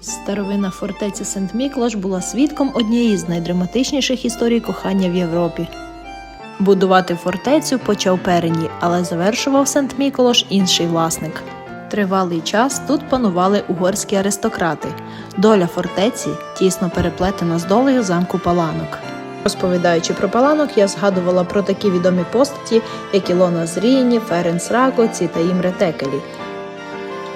Старовина фортеця Сент Міклаш була свідком однієї з найдраматичніших історій кохання в Європі. Будувати фортецю почав Перені, але завершував Сент Міколош інший власник. Тривалий час тут панували угорські аристократи. Доля фортеці тісно переплетена з долею замку Паланок. Розповідаючи про Паланок, я згадувала про такі відомі постаті, як Ілона Зріні, Ференс Ракоці та Імре Текелі.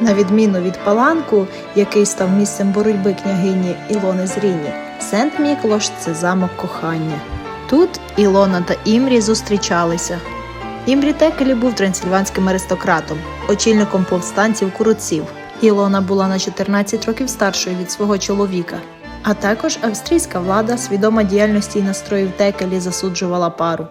На відміну від Паланку, який став місцем боротьби княгині Ілони Зріні, Сент Міклош це замок кохання. Тут Ілона та Імрі зустрічалися. Імрі Текелі був трансильванським аристократом, очільником повстанців куруців. Ілона була на 14 років старшою від свого чоловіка. А також австрійська влада, свідома діяльності і настроїв Текелі, засуджувала пару.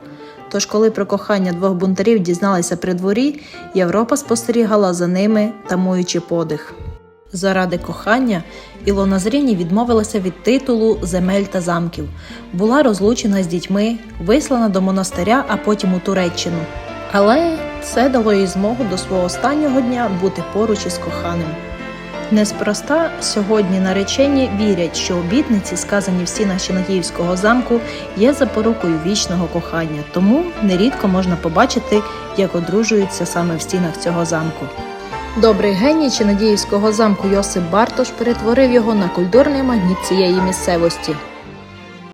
Тож, коли про кохання двох бунтарів дізналися при дворі, Європа спостерігала за ними, тамуючи подих. Заради кохання Ілона Зріні відмовилася від титулу, земель та замків, була розлучена з дітьми, вислана до монастиря, а потім у Туреччину. Але це дало їй змогу до свого останнього дня бути поруч із коханим. Неспроста сьогодні наречені вірять, що обітниці, сказані в стінах Чинагіївського замку, є запорукою вічного кохання, тому нерідко можна побачити, як одружуються саме в стінах цього замку. Добрий геній Ченодіївського замку Йосип Бартош перетворив його на культурний магніт цієї місцевості.